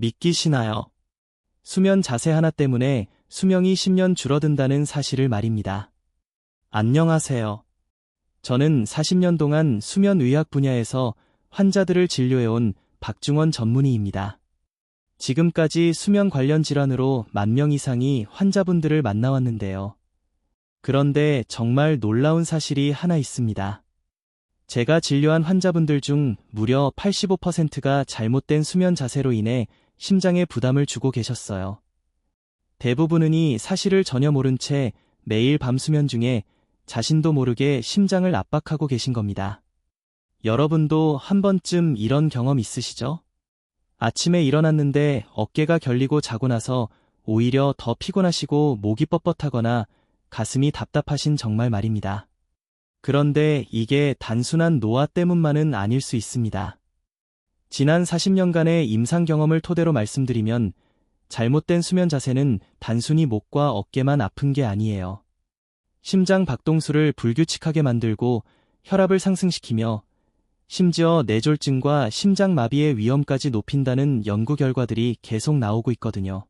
믿기시나요? 수면 자세 하나 때문에 수명이 10년 줄어든다는 사실을 말입니다. 안녕하세요. 저는 40년 동안 수면의학 분야에서 환자들을 진료해온 박중원 전문의입니다. 지금까지 수면 관련 질환으로 만 명 이상이 환자분들을 만나왔는데요. 그런데 정말 놀라운 사실이 하나 있습니다. 제가 진료한 환자분들 중 무려 85%가 잘못된 수면 자세로 인해 심장에 부담을 주고 계셨어요. 대부분은 이 사실을 전혀 모른 채 매일 밤 수면 중에 자신도 모르게 심장을 압박하고 계신 겁니다. 여러분도 한 번쯤 이런 경험 있으시죠? 아침에 일어났는데 어깨가 결리고 자고 나서 오히려 더 피곤하시고 목이 뻣뻣하거나 가슴이 답답하신 정말 말입니다. 그런데 이게 단순한 노화 때문만은 아닐 수 있습니다. 지난 40년간의 임상 경험을 토대로 말씀드리면 잘못된 수면 자세는 단순히 목과 어깨만 아픈 게 아니에요. 심장 박동수를 불규칙하게 만들고 혈압을 상승시키며 심지어 뇌졸중과 심장마비의 위험까지 높인다는 연구 결과들이 계속 나오고 있거든요.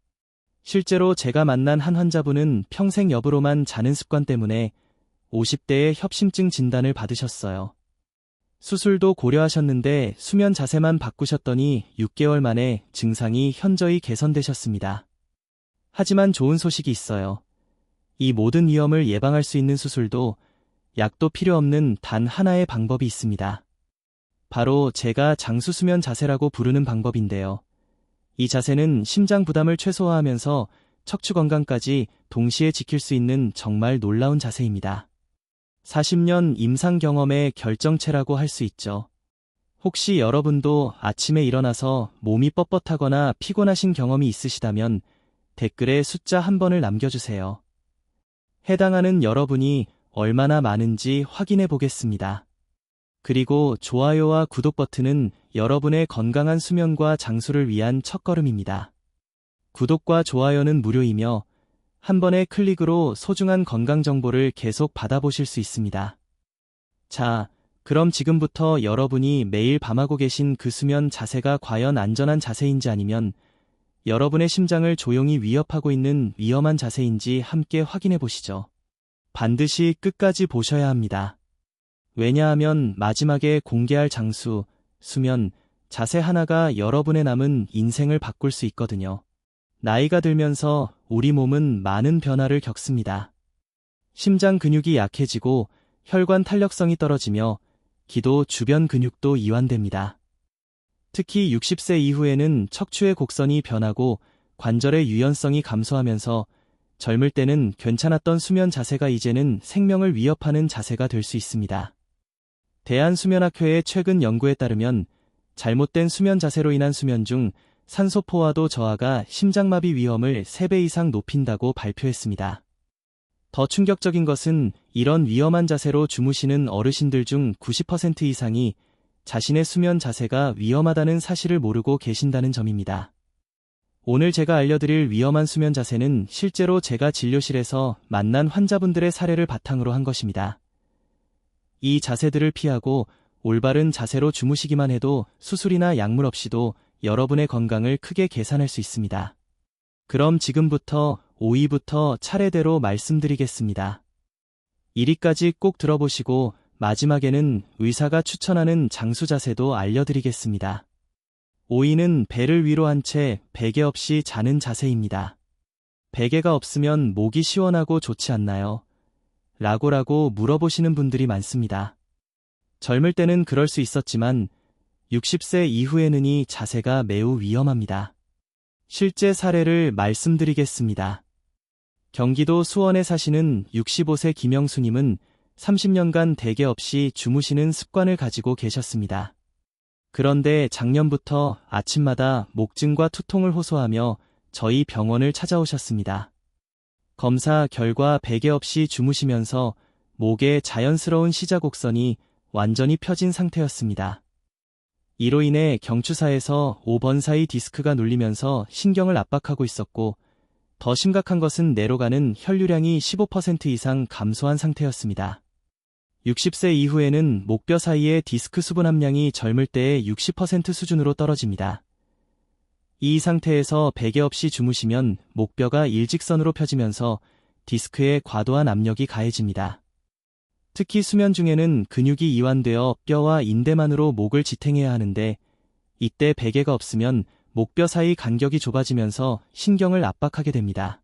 실제로 제가 만난 한 환자분은 평생 여부로만 자는 습관 때문에 50대에 협심증 진단을 받으셨어요. 수술도 고려하셨는데 수면 자세만 바꾸셨더니 6개월 만에 증상이 현저히 개선되셨습니다. 하지만 좋은 소식이 있어요. 이 모든 위험을 예방할 수 있는 수술도 약도 필요 없는 단 하나의 방법이 있습니다. 바로 제가 장수수면 자세라고 부르는 방법인데요. 이 자세는 심장 부담을 최소화하면서 척추 건강까지 동시에 지킬 수 있는 정말 놀라운 자세입니다. 40년 임상 경험의 결정체라고 할 수 있죠. 혹시 여러분도 아침에 일어나서 몸이 뻣뻣하거나 피곤하신 경험이 있으시다면 댓글에 숫자 한 번을 남겨주세요. 해당하는 여러분이 얼마나 많은지 확인해 보겠습니다. 그리고 좋아요와 구독 버튼은 여러분의 건강한 수면과 장수를 위한 첫걸음입니다. 구독과 좋아요는 무료이며 한 번의 클릭으로 소중한 건강 정보를 계속 받아보실 수 있습니다. 자, 그럼 지금부터 여러분이 매일 밤하고 계신 그 수면 자세가 과연 안전한 자세인지 아니면 여러분의 심장을 조용히 위협하고 있는 위험한 자세인지 함께 확인해 보시죠. 반드시 끝까지 보셔야 합니다. 왜냐하면 마지막에 공개할 장수, 수면, 자세 하나가 여러분의 남은 인생을 바꿀 수 있거든요. 나이가 들면서 우리 몸은 많은 변화를 겪습니다. 심장 근육이 약해지고 혈관 탄력성이 떨어지며 기도 주변 근육도 이완됩니다. 특히 60세 이후에는 척추의 곡선이 변하고 관절의 유연성이 감소하면서 젊을 때는 괜찮았던 수면 자세가 이제는 생명을 위협하는 자세가 될 수 있습니다. 대한수면학회의 최근 연구에 따르면 잘못된 수면 자세로 인한 수면 중 산소 포화도 저하가 심장마비 위험을 3배 이상 높인다고 발표했습니다. 더 충격적인 것은 이런 위험한 자세로 주무시는 어르신들 중 90% 이상이 자신의 수면 자세가 위험하다는 사실을 모르고 계신다는 점입니다. 오늘 제가 알려드릴 위험한 수면 자세는 실제로 제가 진료실에서 만난 환자분들의 사례를 바탕으로 한 것입니다. 이 자세들을 피하고 올바른 자세로 주무시기만 해도 수술이나 약물 없이도 여러분의 건강을 크게 개선할 수 있습니다. 그럼 지금부터 5위부터 차례대로 말씀드리겠습니다. 1위까지 꼭 들어보시고 마지막에는 의사가 추천하는 장수 자세도 알려드리겠습니다. 5위는 배를 위로 한 채 베개 없이 자는 자세입니다. 베개가 없으면 목이 시원하고 좋지 않나요? 라고라고 물어보시는 분들이 많습니다. 젊을 때는 그럴 수 있었지만 60세 이후에는 이 자세가 매우 위험합니다. 실제 사례를 말씀드리겠습니다. 경기도 수원에 사시는 65세 김영수님은 30년간 대개 없이 주무시는 습관을 가지고 계셨습니다. 그런데 작년부터 아침마다 목증과 투통을 호소하며 저희 병원을 찾아오셨습니다. 검사 결과 베개 없이 주무시면서 목에 자연스러운 시자곡선이 완전히 펴진 상태였습니다. 이로 인해 경추사에서 5번 사이 디스크가 눌리면서 신경을 압박하고 있었고 더 심각한 것은 내로 가는 혈류량이 15% 이상 감소한 상태였습니다. 60세 이후에는 목뼈 사이의 디스크 수분 함량이 젊을 때의 60% 수준으로 떨어집니다. 이 상태에서 베개 없이 주무시면 목뼈가 일직선으로 펴지면서 디스크에 과도한 압력이 가해집니다. 특히 수면 중에는 근육이 이완되어 뼈와 인대만으로 목을 지탱해야 하는데 이때 베개가 없으면 목뼈 사이 간격이 좁아지면서 신경을 압박하게 됩니다.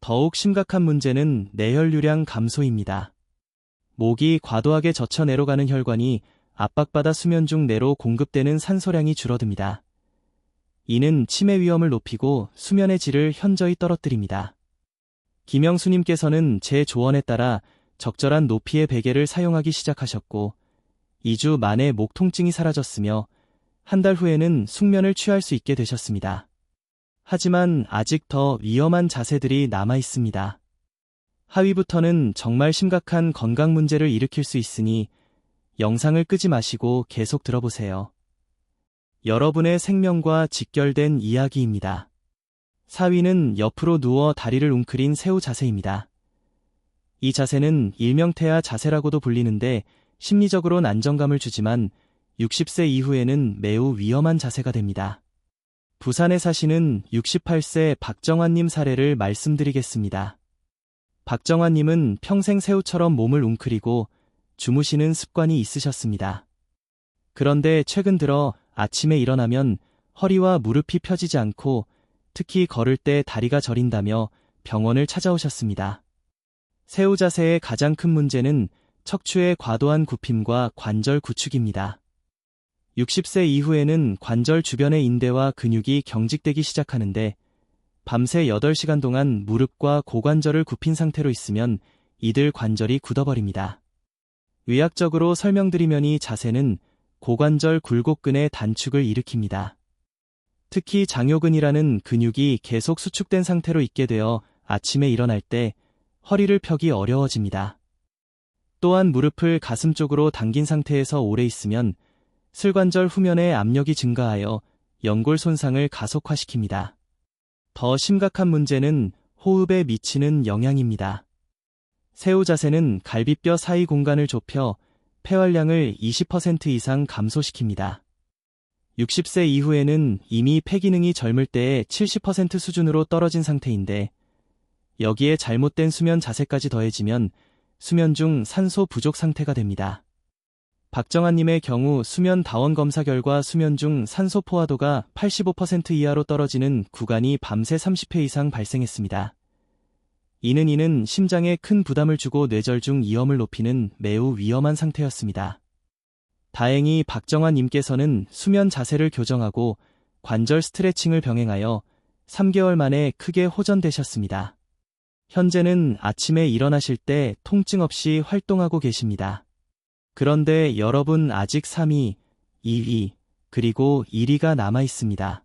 더욱 심각한 문제는 내혈류량 감소입니다. 목이 과도하게 젖혀 내려가는 혈관이 압박받아 수면 중 내로 공급되는 산소량이 줄어듭니다. 이는 치매 위험을 높이고 수면의 질을 현저히 떨어뜨립니다. 김영수님께서는 제 조언에 따라 적절한 높이의 베개를 사용하기 시작하셨고 2주 만에 목 통증이 사라졌으며 한 달 후에는 숙면을 취할 수 있게 되셨습니다. 하지만 아직 더 위험한 자세들이 남아 있습니다. 하위부터는 정말 심각한 건강 문제를 일으킬 수 있으니 영상을 끄지 마시고 계속 들어보세요. 여러분의 생명과 직결된 이야기입니다. 4위는 옆으로 누워 다리를 웅크린 새우 자세입니다. 이 자세는 일명태아 자세라고도 불리는데 심리적으론 안정감을 주지만 60세 이후에는 매우 위험한 자세가 됩니다. 부산에 사시는 68세 박정환님 사례를 말씀드리겠습니다. 박정환님은 평생 새우처럼 몸을 웅크리고 주무시는 습관이 있으셨습니다. 그런데 최근 들어 아침에 일어나면 허리와 무릎이 펴지지 않고 특히 걸을 때 다리가 저린다며 병원을 찾아오셨습니다. 새우 자세의 가장 큰 문제는 척추의 과도한 굽힘과 관절 구축입니다. 60세 이후에는 관절 주변의 인대와 근육이 경직되기 시작하는데 밤새 8시간 동안 무릎과 고관절을 굽힌 상태로 있으면 이들 관절이 굳어버립니다. 의학적으로 설명드리면 이 자세는 고관절 굴곡근의 단축을 일으킵니다. 특히 장요근이라는 근육이 계속 수축된 상태로 있게 되어 아침에 일어날 때 허리를 펴기 어려워집니다. 또한 무릎을 가슴 쪽으로 당긴 상태에서 오래 있으면 슬관절 후면의 압력이 증가하여 연골 손상을 가속화시킵니다. 더 심각한 문제는 호흡에 미치는 영향입니다. 새우 자세는 갈비뼈 사이 공간을 좁혀 폐활량을 20% 이상 감소시킵니다. 60세 이후에는 이미 폐 기능이 젊을 때의 70% 수준으로 떨어진 상태인데 여기에 잘못된 수면 자세까지 더해지면 수면 중 산소 부족 상태가 됩니다. 박정환님의 경우 수면 다원 검사 결과 수면 중 산소 포화도가 85% 이하로 떨어지는 구간이 밤새 30회 이상 발생했습니다. 이는 이는 심장에 큰 부담을 주고 뇌절 중 이염을 높이는 매우 위험한 상태였습니다. 다행히 박정환 님께서는 수면 자세를 교정하고 관절 스트레칭을 병행하여 3개월 만에 크게 호전되셨습니다. 현재는 아침에 일어나실 때 통증 없이 활동하고 계십니다. 그런데 여러분 아직 3위, 2위, 그리고 1위가 남아 있습니다.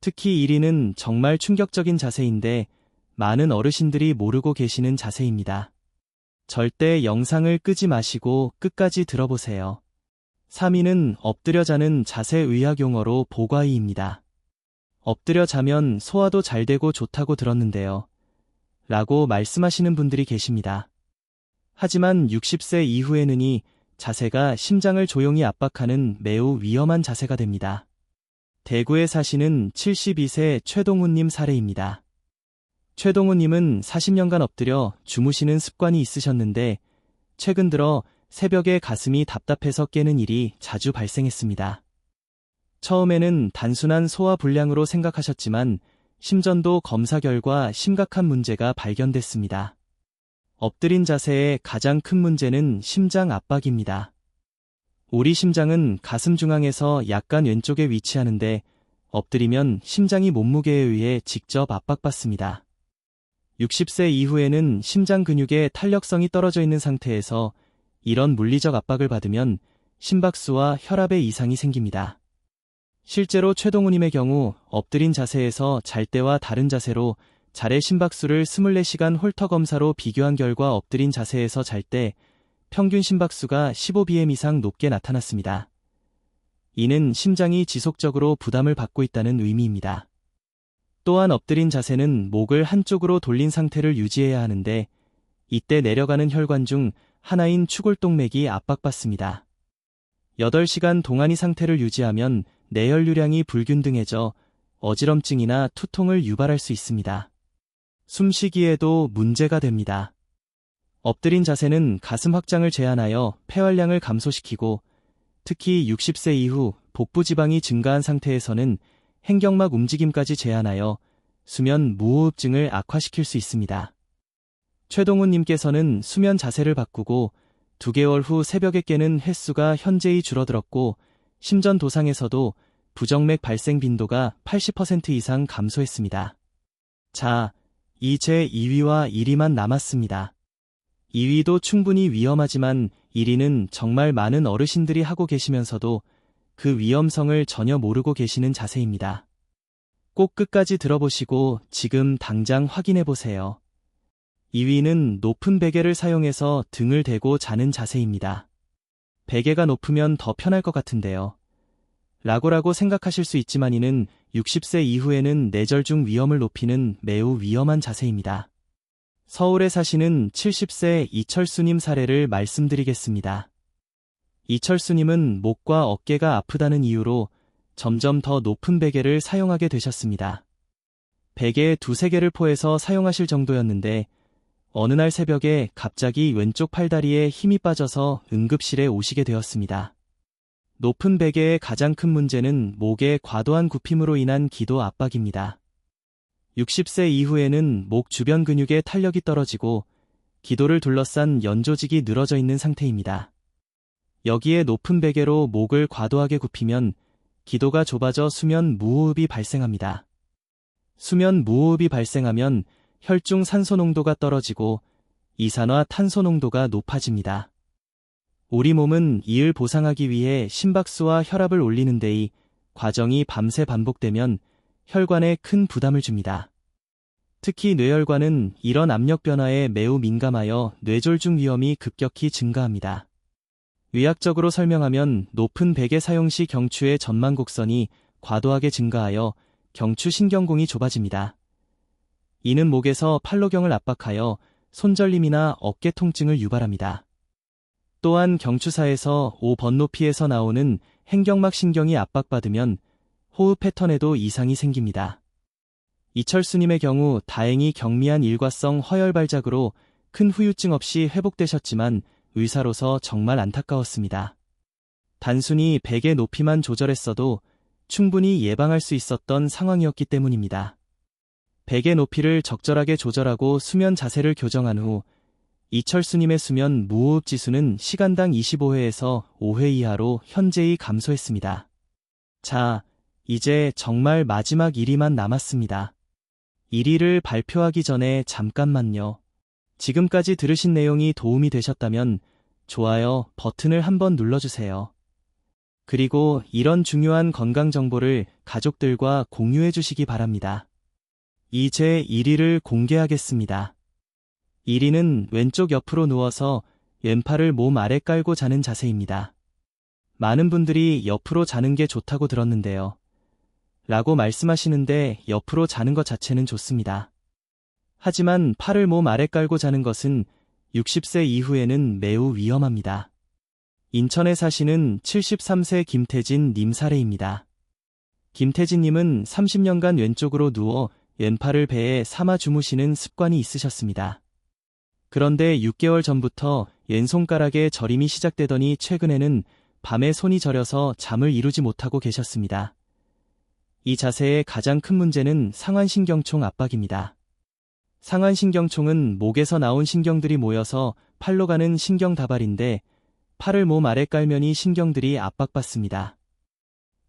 특히 1위는 정말 충격적인 자세인데 많은 어르신들이 모르고 계시는 자세입니다. 절대 영상을 끄지 마시고 끝까지 들어보세요. 3위는 엎드려 자는 자세 의학 용어로 보과이입니다. 엎드려 자면 소화도 잘 되고 좋다고 들었는데요. 라고 말씀하시는 분들이 계십니다. 하지만 60세 이후에는 이 자세가 심장을 조용히 압박하는 매우 위험한 자세가 됩니다. 대구에 사시는 72세 최동훈님 사례입니다. 최동훈님은 40년간 엎드려 주무시는 습관이 있으셨는데 최근 들어 새벽에 가슴이 답답해서 깨는 일이 자주 발생했습니다. 처음에는 단순한 소화 불량으로 생각하셨지만 심전도 검사 결과 심각한 문제가 발견됐습니다. 엎드린 자세의 가장 큰 문제는 심장 압박입니다. 우리 심장은 가슴 중앙에서 약간 왼쪽에 위치하는데 엎드리면 심장이 몸무게에 의해 직접 압박받습니다. 60세 이후에는 심장 근육의 탄력성이 떨어져 있는 상태에서 이런 물리적 압박을 받으면 심박수와 혈압에 이상이 생깁니다. 실제로 최동우님의 경우 엎드린 자세에서 잘 때와 다른 자세로 잘의 심박수를 24시간 홀터 검사로 비교한 결과 엎드린 자세에서 잘 때 평균 심박수가 15bm 이상 높게 나타났습니다. 이는 심장이 지속적으로 부담을 받고 있다는 의미입니다. 또한 엎드린 자세는 목을 한쪽으로 돌린 상태를 유지해야 하는데 이때 내려가는 혈관 중 하나인 추골동맥이 압박받습니다. 8시간 동안 이 상태를 유지하면 내혈류량이 불균등해져 어지럼증이나 투통을 유발할 수 있습니다. 숨쉬기에도 문제가 됩니다. 엎드린 자세는 가슴 확장을 제한하여 폐활량을 감소시키고 특히 60세 이후 복부 지방이 증가한 상태에서는 행경막 움직임까지 제한하여 수면 무호흡증을 악화시킬 수 있습니다. 최동훈 님께서는 수면 자세를 바꾸고 2개월 후 새벽에 깨는 횟수가 현재히 줄어들었고 심전 도상에서도 부정맥 발생 빈도가 80% 이상 감소했습니다. 자, 이제 2위와 1위만 남았습니다. 2위도 충분히 위험하지만 1위는 정말 많은 어르신들이 하고 계시면서도 그 위험성을 전혀 모르고 계시는 자세입니다. 꼭 끝까지 들어보시고 지금 당장 확인해 보세요. 2위는 높은 베개를 사용해서 등을 대고 자는 자세입니다. 베개가 높으면 더 편할 것 같은데요. 라고라고 생각하실 수 있지만 이는 60세 이후에는 뇌절중 위험을 높이는 매우 위험한 자세입니다. 서울에 사시는 70세 이철수님 사례를 말씀드리겠습니다. 이철수님은 목과 어깨가 아프다는 이유로 점점 더 높은 베개를 사용하게 되셨습니다. 베개에 두세 개를 포해서 사용하실 정도였는데 어느 날 새벽에 갑자기 왼쪽 팔다리에 힘이 빠져서 응급실에 오시게 되었습니다. 높은 베개의 가장 큰 문제는 목의 과도한 굽힘으로 인한 기도 압박입니다. 60세 이후에는 목 주변 근육의 탄력이 떨어지고 기도를 둘러싼 연조직이 늘어져 있는 상태입니다. 여기에 높은 베개로 목을 과도하게 굽히면 기도가 좁아져 수면 무호흡이 발생합니다. 수면 무호흡이 발생하면 혈중 산소 농도가 떨어지고 이산화 탄소 농도가 높아집니다. 우리 몸은 이를 보상하기 위해 심박수와 혈압을 올리는 데 이 과정이 밤새 반복되면 혈관에 큰 부담을 줍니다. 특히 뇌혈관은 이런 압력 변화에 매우 민감하여 뇌졸중 위험이 급격히 증가합니다. 의학적으로 설명하면 높은 베개 사용 시 경추의 전만 곡선이 과도하게 증가하여 경추 신경공이 좁아집니다. 이는 목에서 팔로경을 압박하여 손절림이나 어깨 통증을 유발합니다. 또한 경추사에서 5번 높이에서 나오는 행경막 신경이 압박받으면 호흡 패턴에도 이상이 생깁니다. 이철수님의 경우 다행히 경미한 일과성 허열 발작으로 큰 후유증 없이 회복되셨지만 의사로서 정말 안타까웠습니다. 단순히 베개 높이만 조절했어도 충분히 예방할 수 있었던 상황이었기 때문입니다. 베개 높이를 적절하게 조절하고 수면 자세를 교정한 후 이철수님의 수면 무호흡 지수는 시간당 25회에서 5회 이하로 현재히 감소했습니다. 자, 이제 정말 마지막 1위만 남았습니다. 1위를 발표하기 전에 잠깐만요. 지금까지 들으신 내용이 도움이 되셨다면 좋아요 버튼을 한번 눌러주세요. 그리고 이런 중요한 건강 정보를 가족들과 공유해 주시기 바랍니다. 이제 1위를 공개하겠습니다. 1위는 왼쪽 옆으로 누워서 왼팔을 몸 아래 깔고 자는 자세입니다. 많은 분들이 옆으로 자는 게 좋다고 들었는데요. 라고 말씀하시는데 옆으로 자는 것 자체는 좋습니다. 하지만 팔을 몸 아래 깔고 자는 것은 60세 이후에는 매우 위험합니다. 인천에 사시는 73세 김태진 님 사례입니다. 김태진 님은 30년간 왼쪽으로 누워 왼팔을 배에 삼아 주무시는 습관이 있으셨습니다. 그런데 6개월 전부터 왼손가락에 저림이 시작되더니 최근에는 밤에 손이 저려서 잠을 이루지 못하고 계셨습니다. 이 자세의 가장 큰 문제는 상완신경총 압박입니다. 상완신경총은 목에서 나온 신경들이 모여서 팔로 가는 신경 다발인데 팔을 몸 아래 깔면 이 신경들이 압박받습니다.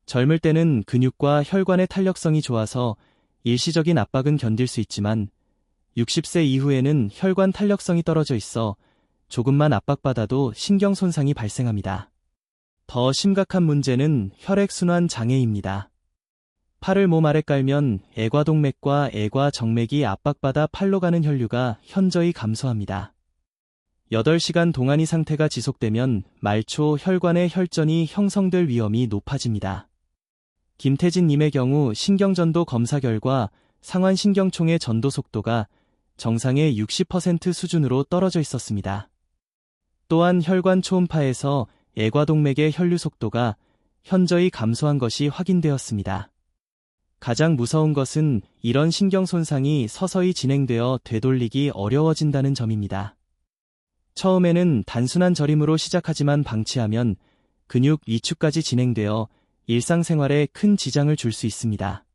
젊을 때는 근육과 혈관의 탄력성이 좋아서 일시적인 압박은 견딜 수 있지만 60세 이후에는 혈관 탄력성이 떨어져 있어 조금만 압박받아도 신경 손상이 발생합니다. 더 심각한 문제는 혈액순환 장애입니다. 팔을 몸 아래 깔면 애과동맥과 애과정맥이 압박받아 팔로 가는 혈류가 현저히 감소합니다. 8시간 동안 이 상태가 지속되면 말초 혈관의 혈전이 형성될 위험이 높아집니다. 김태진님의 경우 신경전도 검사 결과 상완신경총의 전도 속도가 정상의 60% 수준으로 떨어져 있었습니다. 또한 혈관 초음파에서 애과동맥의 혈류 속도가 현저히 감소한 것이 확인되었습니다. 가장 무서운 것은 이런 신경 손상이 서서히 진행되어 되돌리기 어려워진다는 점입니다. 처음에는 단순한 저림으로 시작하지만 방치하면 근육 위축까지 진행되어 일상생활에 큰 지장을 줄 수 있습니다.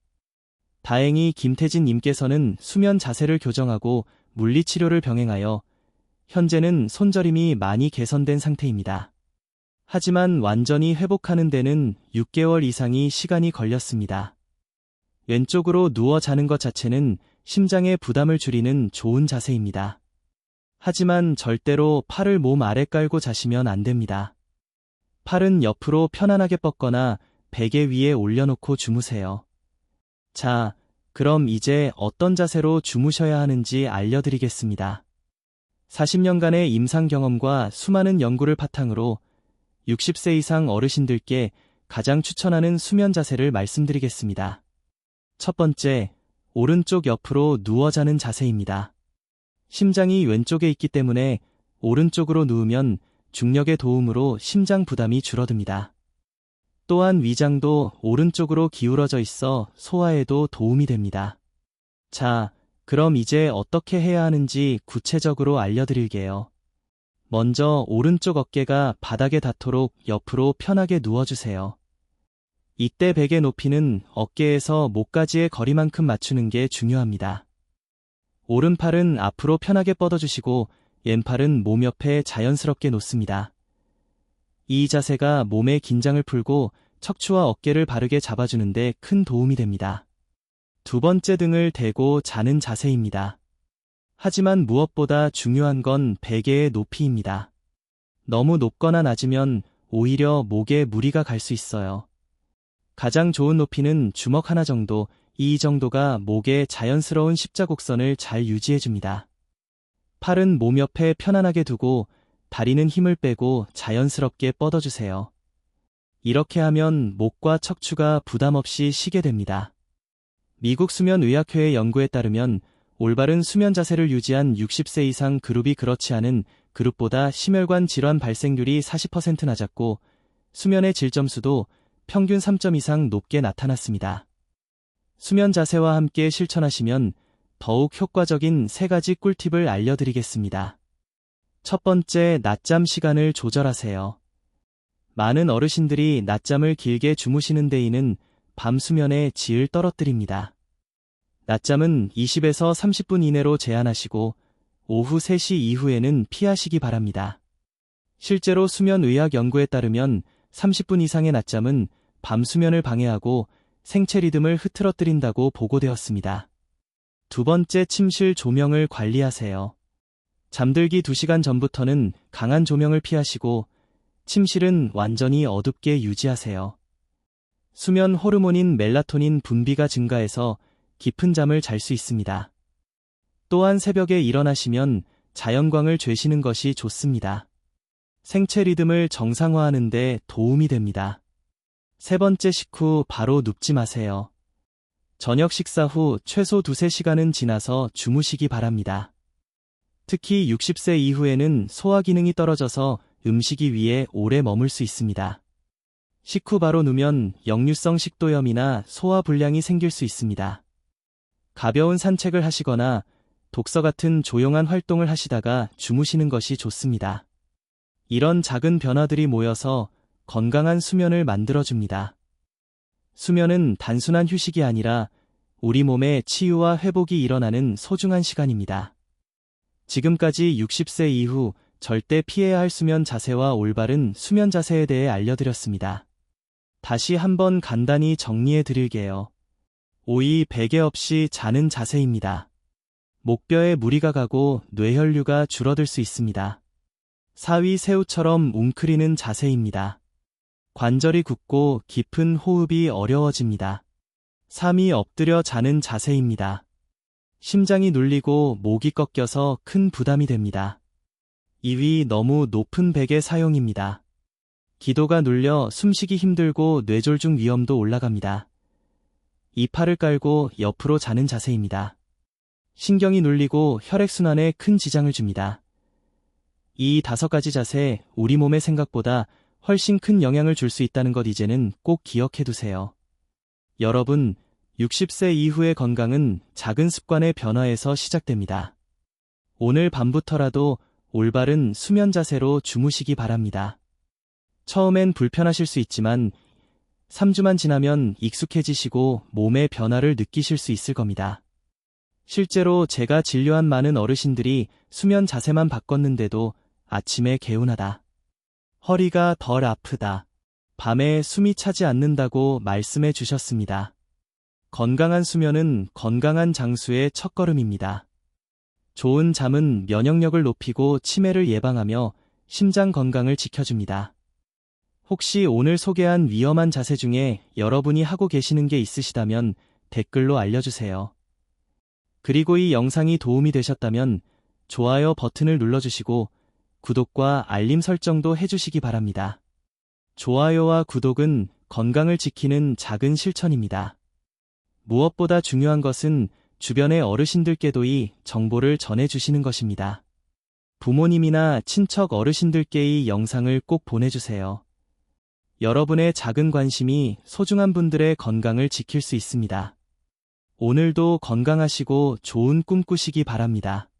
다행히 김태진 님께서는 수면 자세를 교정하고 물리치료를 병행하여 현재는 손저림이 많이 개선된 상태입니다. 하지만 완전히 회복하는 데는 6개월 이상이 시간이 걸렸습니다. 왼쪽으로 누워 자는 것 자체는 심장의 부담을 줄이는 좋은 자세입니다. 하지만 절대로 팔을 몸 아래 깔고 자시면 안 됩니다. 팔은 옆으로 편안하게 뻗거나 베개 위에 올려놓고 주무세요. 자, 그럼 이제 어떤 자세로 주무셔야 하는지 알려드리겠습니다. 40년간의 임상 경험과 수많은 연구를 바탕으로 60세 이상 어르신들께 가장 추천하는 수면 자세를 말씀드리겠습니다. 첫 번째, 오른쪽 옆으로 누워 자는 자세입니다. 심장이 왼쪽에 있기 때문에 오른쪽으로 누우면 중력의 도움으로 심장 부담이 줄어듭니다. 또한 위장도 오른쪽으로 기울어져 있어 소화에도 도움이 됩니다. 자, 그럼 이제 어떻게 해야 하는지 구체적으로 알려드릴게요. 먼저 오른쪽 어깨가 바닥에 닿도록 옆으로 편하게 누워주세요. 이때 베개 높이는 어깨에서 목까지의 거리만큼 맞추는 게 중요합니다. 오른팔은 앞으로 편하게 뻗어주시고 왼팔은 몸 옆에 자연스럽게 놓습니다. 이 자세가 몸의 긴장을 풀고 척추와 어깨를 바르게 잡아주는데 큰 도움이 됩니다. 두 번째 등을 대고 자는 자세입니다. 하지만 무엇보다 중요한 건 베개의 높이입니다. 너무 높거나 낮으면 오히려 목에 무리가 갈 수 있어요. 가장 좋은 높이는 주먹 하나 정도, 이 정도가 목의 자연스러운 십자곡선을 잘 유지해줍니다. 팔은 몸 옆에 편안하게 두고 다리는 힘을 빼고 자연스럽게 뻗어주세요. 이렇게 하면 목과 척추가 부담 없이 쉬게 됩니다. 미국 수면의학회의 연구에 따르면 올바른 수면 자세를 유지한 60세 이상 그룹이 그렇지 않은 그룹보다 심혈관 질환 발생률이 40% 낮았고 수면의 질점수도 평균 3점 이상 높게 나타났습니다. 수면 자세와 함께 실천하시면 더욱 효과적인 세 가지 꿀팁을 알려드리겠습니다. 첫 번째, 낮잠 시간을 조절하세요. 많은 어르신들이 낮잠을 길게 주무시는 데에는 밤 수면의 질을 떨어뜨립니다. 낮잠은 20에서 30분 이내로 제한하시고 오후 3시 이후에는 피하시기 바랍니다. 실제로 수면의학 연구에 따르면 30분 이상의 낮잠은 밤 수면을 방해하고 생체 리듬을 흐트러뜨린다고 보고되었습니다. 두 번째 침실 조명을 관리하세요. 잠들기 2시간 전부터는 강한 조명을 피하시고 침실은 완전히 어둡게 유지하세요. 수면 호르몬인 멜라토닌 분비가 증가해서 깊은 잠을 잘 수 있습니다. 또한 새벽에 일어나시면 자연광을 쬐시는 것이 좋습니다. 생체 리듬을 정상화하는 데 도움이 됩니다. 세 번째 식후 바로 눕지 마세요. 저녁 식사 후 최소 두세 시간은 지나서 주무시기 바랍니다. 특히 60세 이후에는 소화 기능이 떨어져서 음식이 위에 오래 머물 수 있습니다. 식후 바로 누면 역류성 식도염이나 소화 불량이 생길 수 있습니다. 가벼운 산책을 하시거나 독서 같은 조용한 활동을 하시다가 주무시는 것이 좋습니다. 이런 작은 변화들이 모여서 건강한 수면을 만들어줍니다. 수면은 단순한 휴식이 아니라 우리 몸의 치유와 회복이 일어나는 소중한 시간입니다. 지금까지 60세 이후 절대 피해야 할 수면 자세와 올바른 수면 자세에 대해 알려드렸습니다. 다시 한번 간단히 정리해 드릴게요. 5위 베개 없이 자는 자세입니다. 목뼈에 무리가 가고 뇌혈류가 줄어들 수 있습니다. 4위 새우처럼 웅크리는 자세입니다. 관절이 굳고 깊은 호흡이 어려워집니다. 3위 엎드려 자는 자세입니다. 심장이 눌리고 목이 꺾여서 큰 부담이 됩니다. 2위 너무 높은 베개 사용입니다. 기도가 눌려 숨쉬기 힘들고 뇌졸중 위험도 올라갑니다. 이 팔을 깔고 옆으로 자는 자세입니다. 신경이 눌리고 혈액순환에 큰 지장을 줍니다. 이 다섯 가지 자세, 우리 몸의 생각보다 훨씬 큰 영향을 줄 수 있다는 것 이제는 꼭 기억해 두세요. 여러분, 60세 이후의 건강은 작은 습관의 변화에서 시작됩니다. 오늘 밤부터라도 올바른 수면 자세로 주무시기 바랍니다. 처음엔 불편하실 수 있지만 3주만 지나면 익숙해지시고 몸의 변화를 느끼실 수 있을 겁니다. 실제로 제가 진료한 많은 어르신들이 수면 자세만 바꿨는데도 아침에 개운하다. 허리가 덜 아프다. 밤에 숨이 차지 않는다고 말씀해 주셨습니다. 건강한 수면은 건강한 장수의 첫걸음입니다. 좋은 잠은 면역력을 높이고 치매를 예방하며 심장 건강을 지켜줍니다. 혹시 오늘 소개한 위험한 자세 중에 여러분이 하고 계시는 게 있으시다면 댓글로 알려주세요. 그리고 이 영상이 도움이 되셨다면 좋아요 버튼을 눌러주시고 구독과 알림 설정도 해주시기 바랍니다. 좋아요와 구독은 건강을 지키는 작은 실천입니다. 무엇보다 중요한 것은 주변의 어르신들께도 이 정보를 전해주시는 것입니다. 부모님이나 친척 어르신들께 이 영상을 꼭 보내주세요. 여러분의 작은 관심이 소중한 분들의 건강을 지킬 수 있습니다. 오늘도 건강하시고 좋은 꿈 꾸시기 바랍니다.